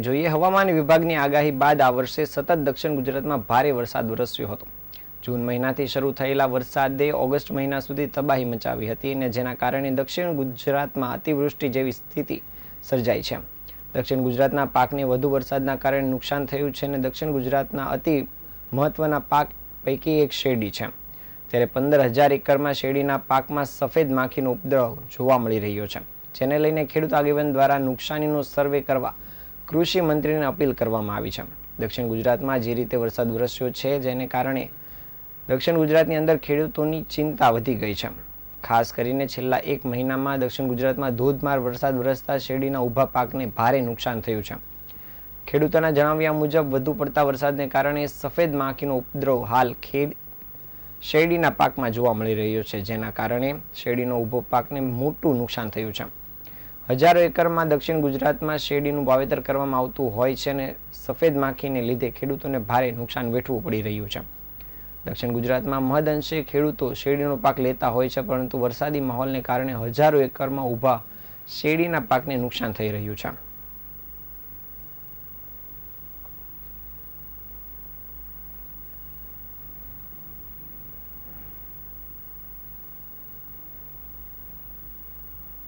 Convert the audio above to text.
જોઈએ, હવામાન વિભાગની આગાહી બાદ આ વર્ષે સતત દક્ષિણ ગુજરાતમાં ભારે વરસાદ વરસ્યો હતો. જૂન મહિનાથી શરૂ થયેલા વરસાદે ઓગસ્ટ મહિના સુધી તબાહી મચાવી હતી અને જેના કારણે દક્ષિણ ગુજરાતમાં અતિવૃષ્ટિ જેવી સ્થિતિ સર્જાઈ છે. દક્ષિણ ગુજરાતના પાકને વધુ વરસાદના કારણે નુકસાન થયું છે અને દક્ષિણ ગુજરાતના અતિ મહત્વના પાક પૈકી એક શેરડી છે. ત્યારે પંદર હજાર એકરમાં શેરડીના પાકમાં સફેદ માખીનો ઉપદ્રવ જોવા મળી રહ્યો છે. જેને લઈને ખેડૂત આગેવાન દ્વારા નુકસાનીનો સર્વે કરવા કૃષિ મંત્રીને અપીલ કરવામાં આવી છે. દક્ષિણ ગુજરાતમાં જે રીતે વરસાદ વરસ્યો છે, જેને કારણે દક્ષિણ ગુજરાતની અંદર ખેડૂતોની ચિંતા વધી ગઈ છે. ખાસ કરીને છેલ્લા એક મહિનામાં દક્ષિણ ગુજરાતમાં ધોધમાર વરસાદ વરસતા શેરડીના ઊભા પાકને ભારે નુકસાન થયું છે. ખેડૂતોના જણાવ્યા મુજબ, વધુ પડતા વરસાદને કારણે સફેદ માખીનો ઉપદ્રવ હાલ ખેડ શેરડીના પાકમાં જોવા મળી રહ્યો છે, જેના કારણે શેરડીનો ઊભો પાકને મોટું નુકસાન થયું છે. હજારો એકરમાં દક્ષિણ ગુજરાતમાં શેરડીનું વાવેતર કરવામાં આવતું હોય છે અને સફેદ માખીને લીધે ખેડૂતોને ભારે નુકસાન વેઠવું પડી રહ્યું છે. દક્ષિણ ગુજરાતમાં મહદઅંશે ખેડૂતો શેરડીનો પાક લેતા હોય છે, પરંતુ વરસાદી માહોલને કારણે હજારો એકરમાં ઊભા શેરડીના પાકને નુકસાન થઈ રહ્યું છે.